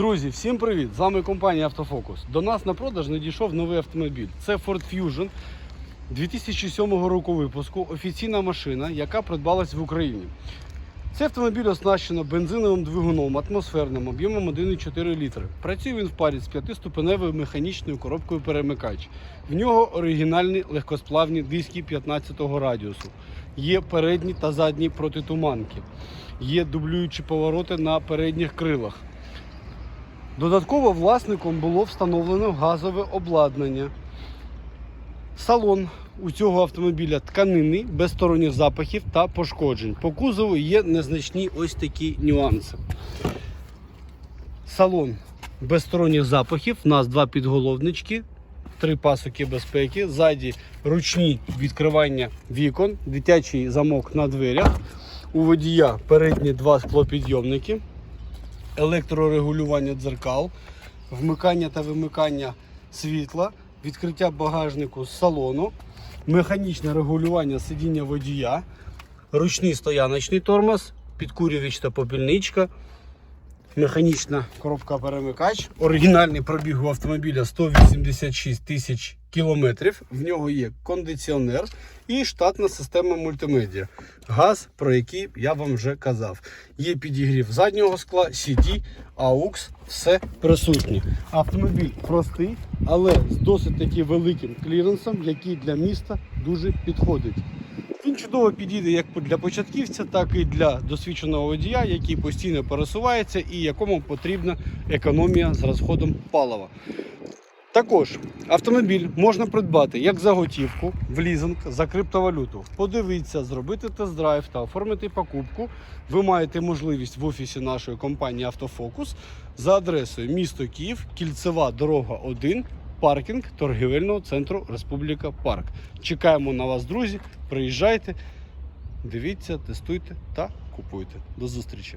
Друзі, всім привіт! З вами компанія Автофокус. До нас на продаж надійшов новий автомобіль. Це Ford Fusion 2007 року випуску. Офіційна машина, яка придбалась в Україні. Цей автомобіль оснащено бензиновим двигуном атмосферним об'ємом 1,4 літри. Працює він в парі з п'ятиступеневою механічною коробкою перемикач. В нього оригінальні легкосплавні диски 15-го радіусу. Є передні та задні протитуманки. Є дублюючі повороти на передніх крилах. Додатково власником було встановлено газове обладнання. Салон у цього автомобіля тканинний, без сторонніх запахів та пошкоджень. По кузову є незначні ось такі нюанси. Салон без сторонніх запахів. У нас два підголовнички, три пасоки безпеки, ззаді ручні відкривання вікон, дитячий замок на дверях. У водія передні два склопідйомники електрорегулювання дзеркал, вмикання та вимикання світла, відкриття багажнику з салону, механічне регулювання сидіння водія, ручний стояночний тормоз, підкурювач та попільничка, механічна коробка перемикач, оригінальний пробіг у автомобіля 186 тисяч кілометрів. В нього є кондиціонер і штатна система мультимедіа. Газ, про який я вам вже казав. Є підігрів заднього скла, CD, AUX, все присутнє. Автомобіль простий, але з досить таки великим кліренсом, який для міста дуже підходить. Він чудово підійде як для початківця, так і для досвідченого водія, який постійно пересувається і якому потрібна економія з розходом палива. Також автомобіль можна придбати як за готівку, в лізинг за криптовалюту. Подивіться, зробити тест-драйв та оформити покупку. Ви маєте можливість в офісі нашої компанії Автофокус за адресою місто Київ, кільцева дорога 1, паркінг торгівельного центру Республіка Парк. Чекаємо на вас, друзі. Приїжджайте, дивіться, тестуйте та купуйте. До зустрічі!